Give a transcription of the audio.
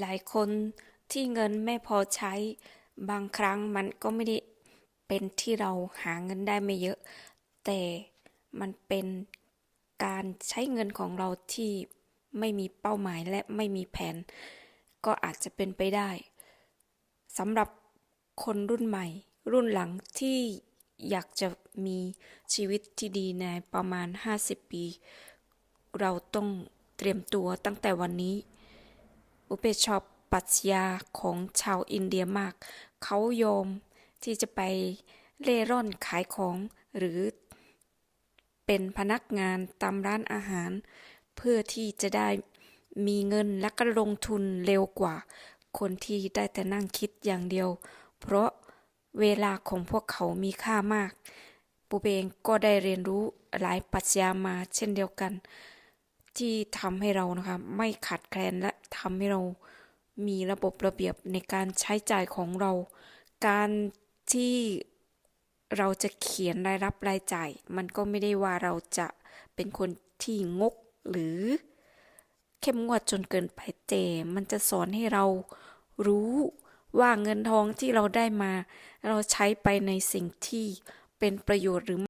หลายคนที่เงินไม่พอใช้ บางครั้งมันก็ไม่ได้เป็นที่เราหาเงินได้ไม่เยอะ แต่มันเป็นการใช้เงินของเราที่ไม่มีเป้าหมายและไม่มีแผน ก็อาจจะเป็นไปได้สำหรับคนรุ่นใหม่ รุ่นหลังที่อยากจะมีชีวิตที่ดีในประมาณ 50 ปี เราต้องเตรียมตัวตั้งแต่วันนี้ อุเปชอบปรัชญาของชาวอินเดียมาก เขายอมที่จะไปเล่ร่อนขายของหรือเป็นพนักงานตามร้านอาหาร เพื่อที่จะได้มีเงินและก็ลงทุนเร็วกว่า คนที่ได้แต่นั่งคิดอย่างเดียว เพราะเวลาของพวกเขามีค่ามาก ปูเบงก็ได้เรียนรู้หลายปรัชญามาเช่นเดียวกัน ที่ทำให้เรานะคะไม่ขาดแคลนและทำให้เรามีระบบระเบียบในการใช้จ่ายของเรา การที่เราจะเขียนรายรับรายจ่าย มันก็ไม่ได้ว่าเราจะเป็นคนที่งกหรือเข้มงวดจนเกินไปแต่มันจะสอนให้เรารู้ว่าเงินทองที่เราได้มา เราใช้ไปในสิ่งที่เป็นประโยชน์หรือ